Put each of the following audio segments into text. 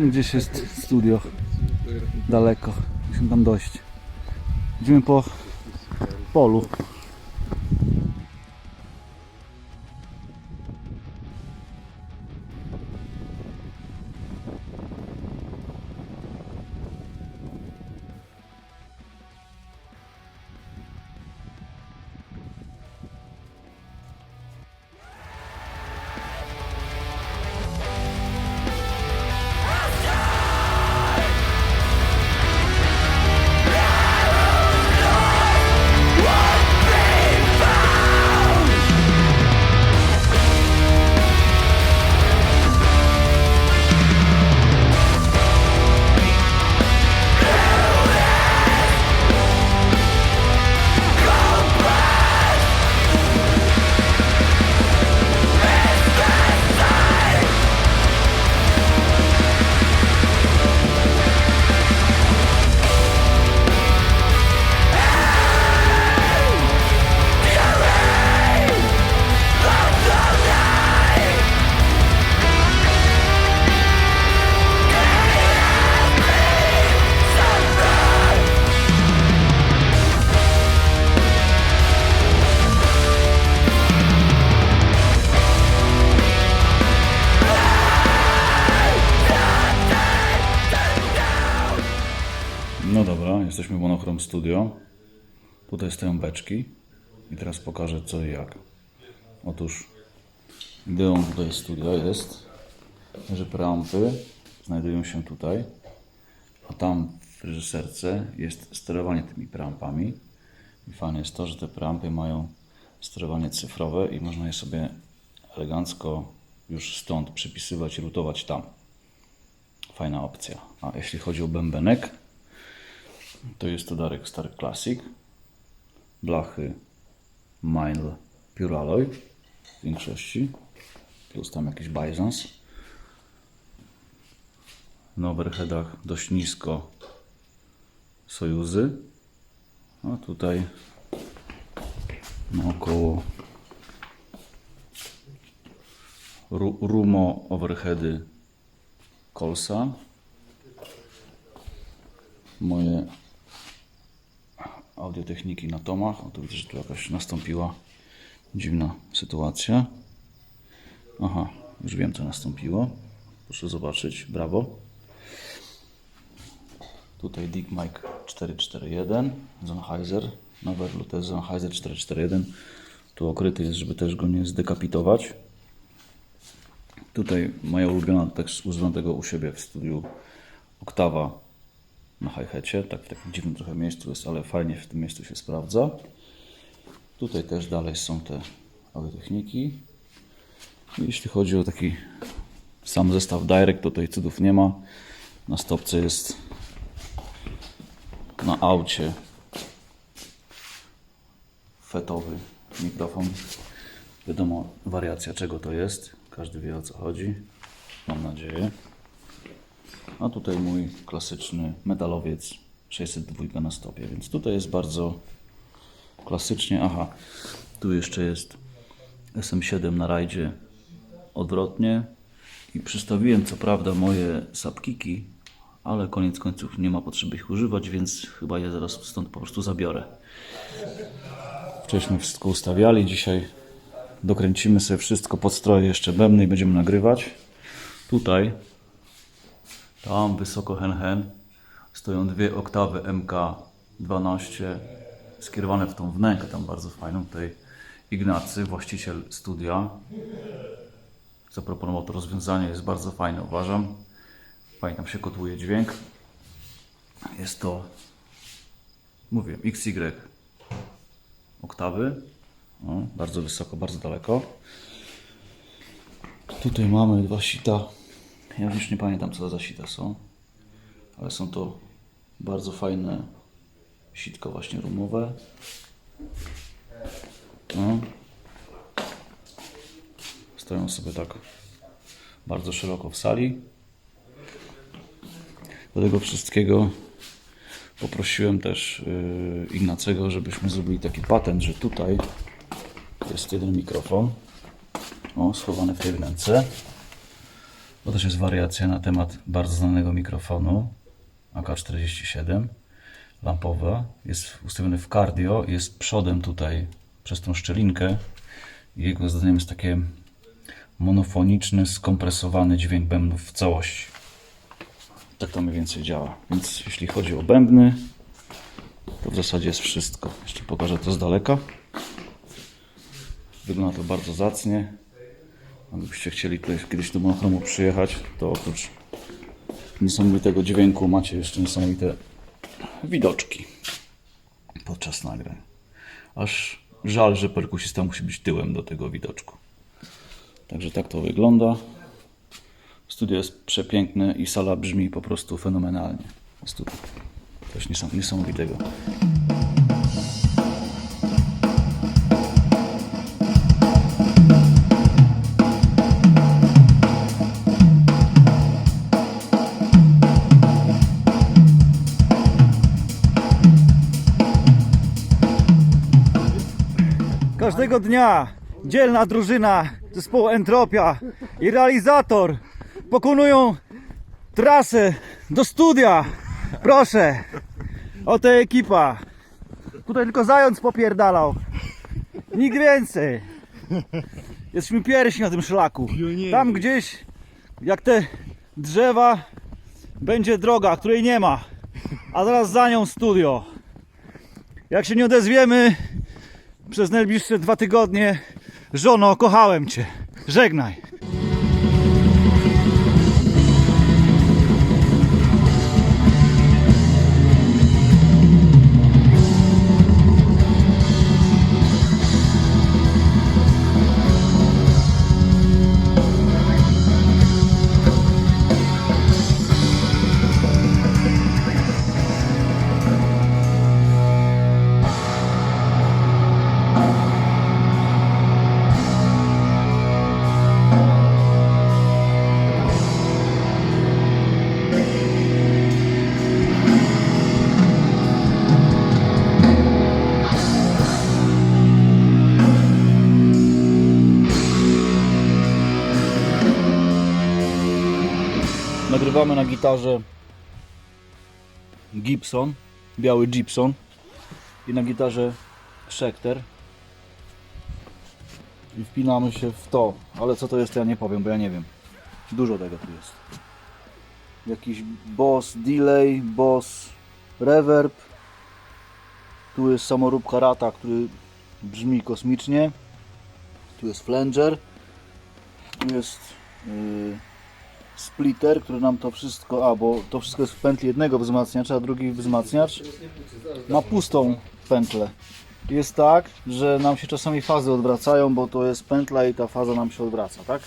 Tam gdzieś jest studio. Daleko. Musimy tam dojść. Idziemy po polu. Jesteśmy w Monochrom Studio. Tutaj stoją beczki i teraz pokażę co i jak. Otóż ideą tutaj studia jest, że preampy znajdują się tutaj, a tam w reżyserce jest sterowanie tymi preampami. I fajne jest to, że te preampy mają sterowanie cyfrowe i można je sobie elegancko już stąd przypisywać i rutować tam. Fajna opcja. A jeśli chodzi o bębenek, to jest to Darek Star Classic. Blachy Mile Pure Alloy w większości. Plus tam jakiś Bizons. Na overheadach dość nisko Sojuzy. A tutaj naokoło Ru- Rumo overheady Colsa. Moje audiotechniki na tomach. O, tu widzę, że tu jakaś nastąpiła dziwna sytuacja. Aha, już wiem co nastąpiło. Proszę zobaczyć, brawo. Tutaj Dick Mike 441, Sennheiser, nowe Lute Sennheiser 441. Tu okryty jest, żeby też go nie zdekapitować. Tutaj moja ulubiona, też używam tego u siebie w studiu, oktawa na hi-hacie, tak w takim dziwnym trochę miejscu jest, ale fajnie w tym miejscu się sprawdza. Tutaj też dalej są te audiotechniki. Jeśli chodzi o taki sam zestaw Direct, to tutaj cudów nie ma. Na stopce jest na aucie fetowy mikrofon. Wiadomo, wariacja czego to jest. Każdy wie o co chodzi. Mam nadzieję. A tutaj mój klasyczny metalowiec 602 na stopie, więc tutaj jest bardzo klasycznie. Aha, tu jeszcze jest SM7 na rajdzie odwrotnie i przystawiłem co prawda moje sapkiki, ale koniec końców nie ma potrzeby ich używać, więc chyba je zaraz stąd po prostu zabiorę. Wcześniej wszystko ustawiali, dzisiaj dokręcimy sobie wszystko pod stroje jeszcze bębny i będziemy nagrywać. Tutaj tam wysoko hen hen stoją dwie oktawy MK12 skierowane w tą wnękę, tam bardzo fajną. Tutaj Ignacy, właściciel studia, zaproponował to rozwiązanie, jest bardzo fajne uważam. Fajnie tam się kotłuje dźwięk. Jest to, mówię, XY oktawy. O, bardzo wysoko, bardzo daleko. Tutaj mamy dwa sita. Ja już nie pamiętam co za sita są, ale są to bardzo fajne sitka właśnie rumowe. No. Stoją sobie tak bardzo szeroko w sali. Do tego wszystkiego poprosiłem też yy, Ignacego, żebyśmy zrobili taki patent, że tutaj jest jeden mikrofon, o, schowany w tej wnęce. To też jest wariacja na temat bardzo znanego mikrofonu AK-47 lampowa. Jest ustawiony w cardio, jest przodem tutaj przez tą szczelinkę. Jego zdaniem jest takie monofoniczny, skompresowany dźwięk bębnów w całości. Tak to mniej więcej działa. Więc jeśli chodzi o bębny, to w zasadzie jest wszystko. Jeszcze pokażę to z daleka. Wygląda to bardzo zacnie. Gdybyście chcieli tutaj kiedyś do Monochromu przyjechać, to oprócz niesamowitego dźwięku macie jeszcze niesamowite widoczki podczas nagrań. Aż żal, że perkusista musi być tyłem do tego widoczku. Także tak to wygląda. Studio jest przepiękne i sala brzmi po prostu fenomenalnie. Jest tu coś niesam- niesamowitego. Dnia dzielna drużyna zespołu Entropia i realizator pokonują trasę do studia. Proszę, oto ekipa. Tutaj tylko zając popierdalał. Nikt więcej. Jesteśmy pierwsi na tym szlaku. Tam gdzieś, jak te drzewa, będzie droga, której nie ma. A zaraz za nią studio. Jak się nie odezwiemy, przez najbliższe dwa tygodnie. Żono, kochałem cię. Żegnaj. Nagrywamy na gitarze Gibson, biały Gibson i na gitarze Schecter. I wpinamy się w to, ale co to jest, to ja nie powiem, bo ja nie wiem. Dużo tego tu jest. Jakiś boss delay, boss reverb. Tu jest samoróbka rata, który brzmi kosmicznie. Tu jest flanger. Tu jest yy, splitter, który nam to wszystko, a bo to wszystko jest w pętli jednego wzmacniacza, a drugi wzmacniacz ma pustą pętlę. Jest tak, że nam się czasami fazy odwracają, bo to jest pętla i ta faza nam się odwraca, tak?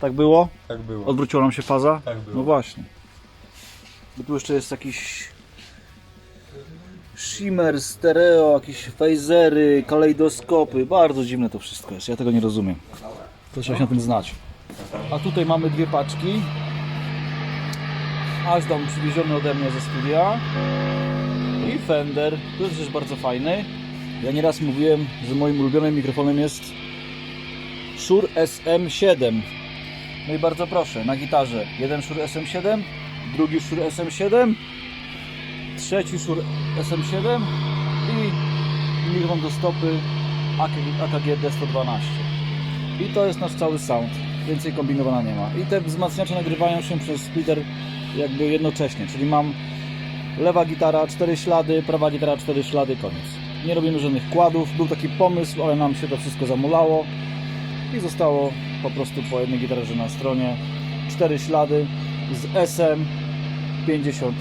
Tak było? Tak było. Odwróciła nam się faza? Tak było. No właśnie. Bo tu jeszcze jest jakiś shimmer, stereo, jakieś phasery, kalejdoskopy. Bardzo dziwne to wszystko jest. Ja tego nie rozumiem. To trzeba się na tym znać. A tutaj mamy dwie paczki. Asdom przywieziony ode mnie ze studia. I Fender. To jest też bardzo fajny. Ja nieraz mówiłem, że moim ulubionym mikrofonem jest Shure SM7. No i bardzo proszę, na gitarze jeden Shure SM7, drugi Shure SM7, trzeci Shure SM7 i mikrofon do stopy AKG D112. I to jest nasz cały sound. Więcej kombinowania nie ma. I te wzmacniacze nagrywają się przez splitter jakby jednocześnie, czyli mam lewa gitara, cztery ślady, prawa gitara, cztery ślady, koniec. Nie robimy żadnych kładów. Był taki pomysł, ale nam się to wszystko zamulało i zostało po prostu po jednej gitarze na stronie cztery ślady z SM57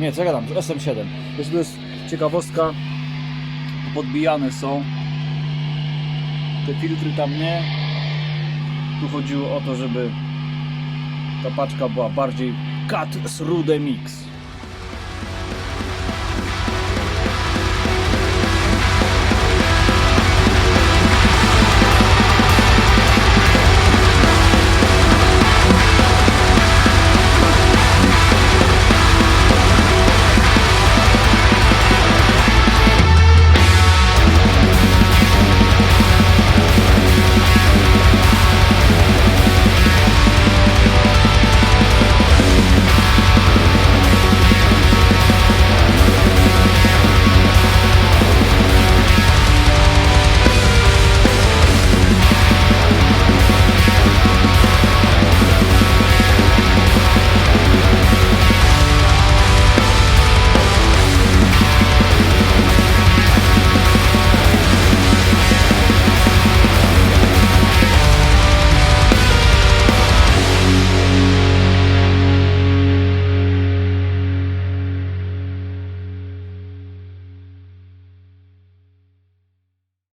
nie, co ja gadam, z SM7 Wiesz, tu jest ciekawostka podbijane są te filtry tam nie tu chodziło o to, żeby ta paczka była bardziej cut through the mix